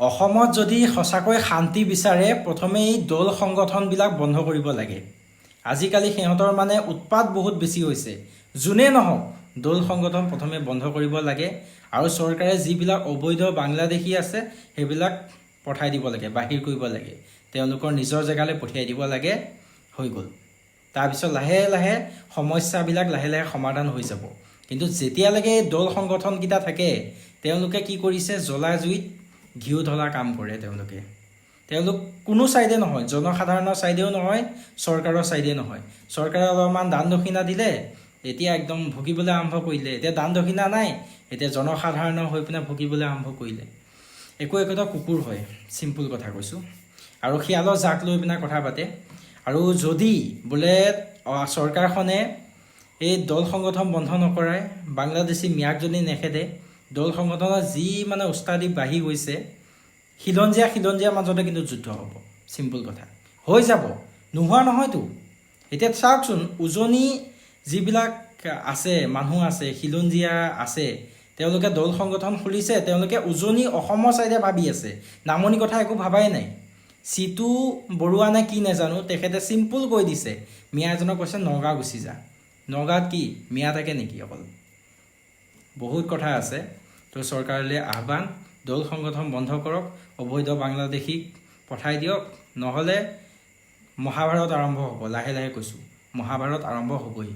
অসমত যদি সঁচাকৈ শান্তি বিচাৰে প্ৰথমে এই দল সংগঠনবিলাক বন্ধ কৰিব লাগে। আজিকালি সিহঁতৰ মানে উৎপাত বহুত বেছি হৈছে। যোনে নহওক দল সংগঠন প্ৰথমে বন্ধ কৰিব লাগে আৰু চৰকাৰে যিবিলাক অবৈধ বাংলাদেশী আছে সেইবিলাক পঠাই দিব লাগে বাহিৰ কৰিব লাগে। তেওঁলোকৰ নিজৰ জেগালৈ পঠিয়াই দিব লাগে হৈ গ'ল। তাৰপিছত লাহে লাহে সমস্যাবিলাক লাহে লাহে সমাধান হৈ যাব। কিন্তু যেতিয়ালৈকে এই দল সংগঠনকেইটা থাকে তেওঁলোকে কি কৰিছে জ্বলা জুইত ঘিউ ঢলা কাম কৰে তেওঁলোকে। তেওঁলোক কোনো ছাইডে নহয় জনসাধাৰণৰ ছাইডেও নহয় চৰকাৰৰ ছাইডে নহয়। চৰকাৰে অলপমান দান দক্ষিণা দিলে এতিয়া একদম ভুগিবলৈ আৰম্ভ কৰিলে। এতিয়া দান দক্ষিণা নাই এতিয়া জনসাধাৰণৰ হৈ পিনে ভুগিবলৈ আৰম্ভ কৰিলে। একো একোটা কুকুৰ হয় চিম্পুল কথা কৈছোঁ। আৰু শিয়ালৰ জাক লৈ পিনে কথা পাতে। আৰু যদি বোলে চৰকাৰখনে এই দল সংগঠন বন্ধ নকৰাই বাংলাদেশী মিয়াক যদি নেখেদে দল সংগঠনৰ যি মানে উস্তাদি বাঢ়ি গৈছে, খিলঞ্জীয়া খিলঞ্জীয়াৰ মাজতে কিন্তু যুদ্ধ হ'ব। চিম্পুল কথা। হৈ যাব। নোহোৱা নহয়তো। এতিয়া চাওকচোন, উজনি যিবিলাক আছে, মানুহ আছে, খিলঞ্জীয়া আছে, তেওঁলোকে দল সংগঠন খুলিছে, তেওঁলোকে উজনি অসমৰ ছাইডে ভাবি আছে। নামনি কথা একো ভাবাই নাই। চিটু বৰুৱা নে কি নাজানো, তেখেতে চিম্পুল কৈ দিছে। মিয়া এজনক কৈছে, নগাঁও গুচি যা। নগাঁৱত কি? মিয়া থাকে নেকি অকল? বহুত কথা আছে। তো চৰকাৰলৈ আহ্বান, দল সংগঠন বন্ধ কৰক, অবৈধ বাংলাদেশীক পঠাই দিয়ক, নহ'লে মহাভাৰত আৰম্ভ হ'ব, লাহে লাহে কৈছোঁ। মহাভাৰত আৰম্ভ হ'বই।